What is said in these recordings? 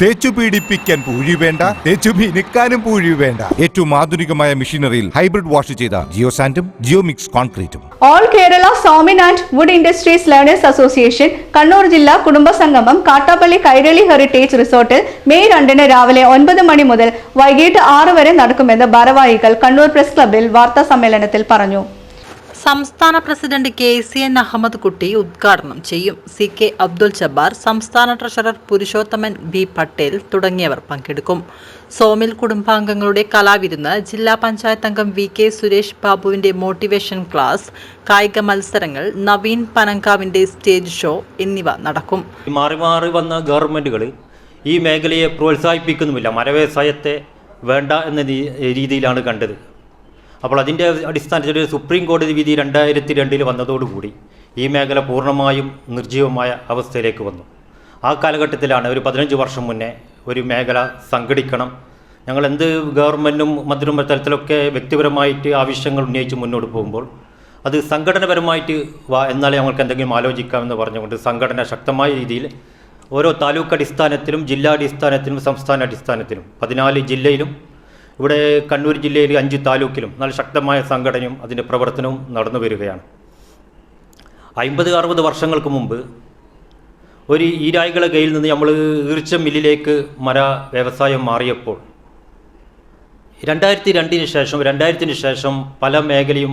തേച്ചു പീഡിപ്പിക്കാൻ പൂഴി വേണ്ട തേച്ചു മിനുക്കാനും പൂഴി വേണ്ട. ഏറ്റവും ആധുനികമായ മെഷീനറിയിൽ ഹൈബ്രിഡ് വാഷ് ചെയ്ത ജിയോ സാൻഡും geo mix കോൺക്രീറ്റും. All Kerala sawmill and wood industries learners association Kannur ജില്ലാ കുടുംബ സംഗമം കാട്ടാപ്പള്ളി കൈരളി ഹെറിറ്റേജ് റിസോർട്ടിൽ മെയ് രണ്ടിന് രാവിലെ ഒൻപത് മണി മുതൽ വൈകിട്ട് ആറ് വരെ നടക്കുമെന്ന് ഭാരവാഹികൾ കണ്ണൂർ പ്രസ് ക്ലബിൽ വാർത്താ സമ്മേളനത്തിൽ പറഞ്ഞു. സംസ്ഥാന president K C N Ahammed Kutty ഉദ്ഘാടനം ചെയ്യും. സി കെ അബ്ദുൽ ജബ്ബാർ സംസ്ഥാന ട്രഷറർ പുരുഷോത്തമൻ ബി പട്ടേൽ തുടങ്ങിയവർ പങ്കെടുക്കും. സോമിൽ കുടുംബാംഗങ്ങളുടെ കലാവിരുന്ന് ജില്ലാ പഞ്ചായത്ത് അംഗം വി കെ സുരേഷ് ബാബുവിന്റെ മോട്ടിവേഷൻ ക്ലാസ് കായിക മത്സരങ്ങൾ നവീൻ പനങ്കാവിന്റെ സ്റ്റേജ് ഷോ എന്നിവ നടക്കും. മാറി മാറി വന്ന ഗവൺമെന്റുകൾ ഈ മേഖലയെ പ്രോത്സാഹിപ്പിക്കുന്നുമില്ല. മരവ്യവസായത്തെ വേണ്ട എന്ന രീതിയിലാണ് കണ്ടത്. അപ്പോൾ അതിന്റെ അടിസ്ഥാനത്തിൽ സുപ്രീം കോടതി വിധി രണ്ടായിരത്തി രണ്ടിൽ വന്നതോടുകൂടി ഈ മേഖല പൂർണമായും നിർജീവമായ അവസ്ഥയിലേക്ക് വന്നു. ആ കാലഘട്ടത്തിലാണ് ഒരു പതിനഞ്ച് വർഷം മുന്നേ ഒരു മേഖല സംഘടിക്കണം. ഞങ്ങൾ എന്ത് ഗവൺമെന്റും മന്ത്രിയും തലത്തിലൊക്കെ വ്യക്തിപരമായിട്ട് ആവശ്യങ്ങൾ ഉന്നയിച്ച് മുന്നോട്ട് പോകുമ്പോൾ അത് സംഘടനപരമായിട്ട് വാ എന്നാലേ ഞങ്ങൾക്ക് എന്തെങ്കിലും ആലോചിക്കാമെന്ന് പറഞ്ഞുകൊണ്ട് സംഘടന ശക്തമായ രീതിയിൽ ഓരോ താലൂക്ക് അടിസ്ഥാനത്തിലും ജില്ലാ അടിസ്ഥാനത്തിലും സംസ്ഥാന അടിസ്ഥാനത്തിലും പതിനാല് ജില്ലയിലും ഇവിടെ കണ്ണൂർ ജില്ലയിൽ അഞ്ച് താലൂക്കിലും നല്ല ശക്തമായ സംഘടനയും അതിന്റെ പ്രവർത്തനവും നടന്നു വരികയാണ്. അമ്പത് അറുപത് വർഷങ്ങൾക്ക് മുമ്പ് ഒരു ഈരായികളെ കയ്യിൽ നിന്ന് നമ്മൾ ഈർച്ച മില്ലിലേക്ക് മര വ്യവസായം മാറിയപ്പോൾ രണ്ടായിരത്തി രണ്ടിന് ശേഷം രണ്ടായിരത്തിന് ശേഷം പല മേഖലയും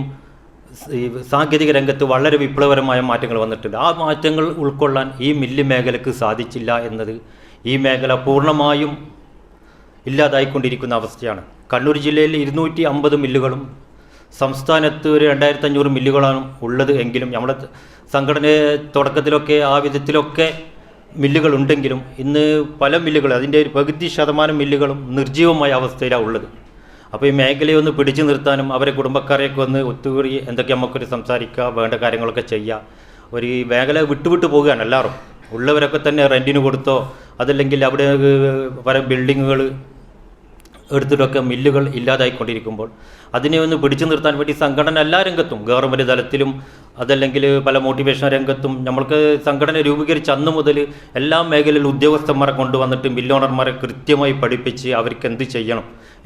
സാങ്കേതിക രംഗത്ത് വളരെ വിപ്ലവകരമായ മാറ്റങ്ങൾ വന്നിട്ടുണ്ട്. ആ മാറ്റങ്ങൾ ഉൾക്കൊള്ളാൻ ഈ മില്ല് മേഖലക്ക് സാധിച്ചില്ല എന്നത് ഈ മേഖല പൂർണമായും ഇല്ലാതായിക്കൊണ്ടിരിക്കുന്ന അവസ്ഥയാണ്. കണ്ണൂർ ജില്ലയിൽ ഇരുന്നൂറ്റി അമ്പത് മില്ലുകളും സംസ്ഥാനത്ത് ഒരു രണ്ടായിരത്തി അഞ്ഞൂറ് മില്ലുകളാണ് ഉള്ളത് എങ്കിലും നമ്മുടെ സംഘടന തുടക്കത്തിലൊക്കെ ആ വിധത്തിലൊക്കെ മില്ലുകൾ ഉണ്ടെങ്കിലും ഇന്ന് പല മില്ലുകൾ അതിന്റെ ഒരു പകുതി ശതമാനം മില്ലുകളും നിർജീവമായ അവസ്ഥയിലാണ് ഉള്ളത്. അപ്പോൾ ഈ മേഖലയെ ഒന്ന് പിടിച്ചു നിർത്താനും അവരെ കുടുംബക്കാരെയൊക്കെ ഒന്ന് ഒത്തുകൂടി എന്തൊക്കെ നമുക്കൊരു സംസാരിക്കുക വേണ്ട കാര്യങ്ങളൊക്കെ ചെയ്യുക. ഒരു മേഖല വിട്ടുവിട്ട് പോവുകയാണ് എല്ലാവരും. ഉള്ളവരൊക്കെ തന്നെ റെന്റിന് കൊടുത്തോ അതല്ലെങ്കിൽ അവിടെ പല ബിൽഡിങ്ങുകൾ എടുത്തിട്ടൊക്കെ മില്ലുകൾ ഇല്ലാതായിക്കൊണ്ടിരിക്കുമ്പോൾ അതിനെ ഒന്ന് പിടിച്ചു നിർത്താൻ വേണ്ടി സംഘടന എല്ലാ രംഗത്തും ഗവൺമെന്റ് തലത്തിലും അതല്ലെങ്കിൽ പല മോട്ടിവേഷൻ രംഗത്തും നമ്മൾക്ക് സംഘടന രൂപീകരിച്ച അന്ന് മുതൽ എല്ലാ മേഖലയിലും ഉദ്യോഗസ്ഥന്മാരെ കൊണ്ടുവന്നിട്ട് മില്ലോണർമാരെ കൃത്യമായി പഠിപ്പിച്ച് അവർക്ക് എന്ത് ചെയ്യണം